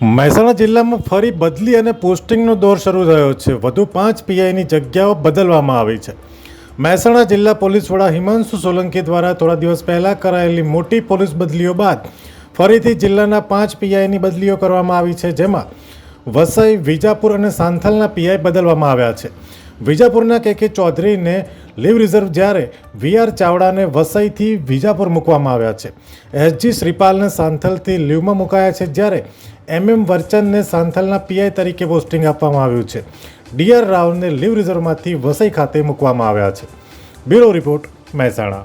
મહેસાણા જિલ્લામાં ફરી બદલી અને પોસ્ટિંગનો દોર શરૂ થયો છે. વધુ પાંચ પીઆઈની જગ્યાઓ બદલવામાં આવી છે. મહેસાણા જિલ્લા પોલીસ વડા હિમાંશુ સોલંકી દ્વારા થોડા દિવસ પહેલાં કરાયેલી મોટી પોલીસ બદલીઓ બાદ ફરીથી જિલ્લાના પાંચ પીઆઈની બદલીઓ કરવામાં આવી છે, જેમાં વસઈ, વિજાપુર અને સાંથલના પીઆઈ બદલવામાં આવ્યા છે. વિજાપુરના કે કે ચૌધરીને લીવ રિઝર્વ જ્યારે વી આર ચાવડાને વસઈથી વિજાપુર મૂકવામાં આવ્યા છે. એસજી શ્રીપાલને સાંથલથી લીવમાં મુકાયા છે જ્યારે એમ એમ વર્ચનને સાંથલના પીઆઈ તરીકે પોસ્ટિંગ આપવામાં આવ્યું છે. ડીઆર રાવને લીવ રિઝર્વમાંથી વસઈ ખાતે મૂકવામાં આવ્યા છે. Bureau report Mehsana.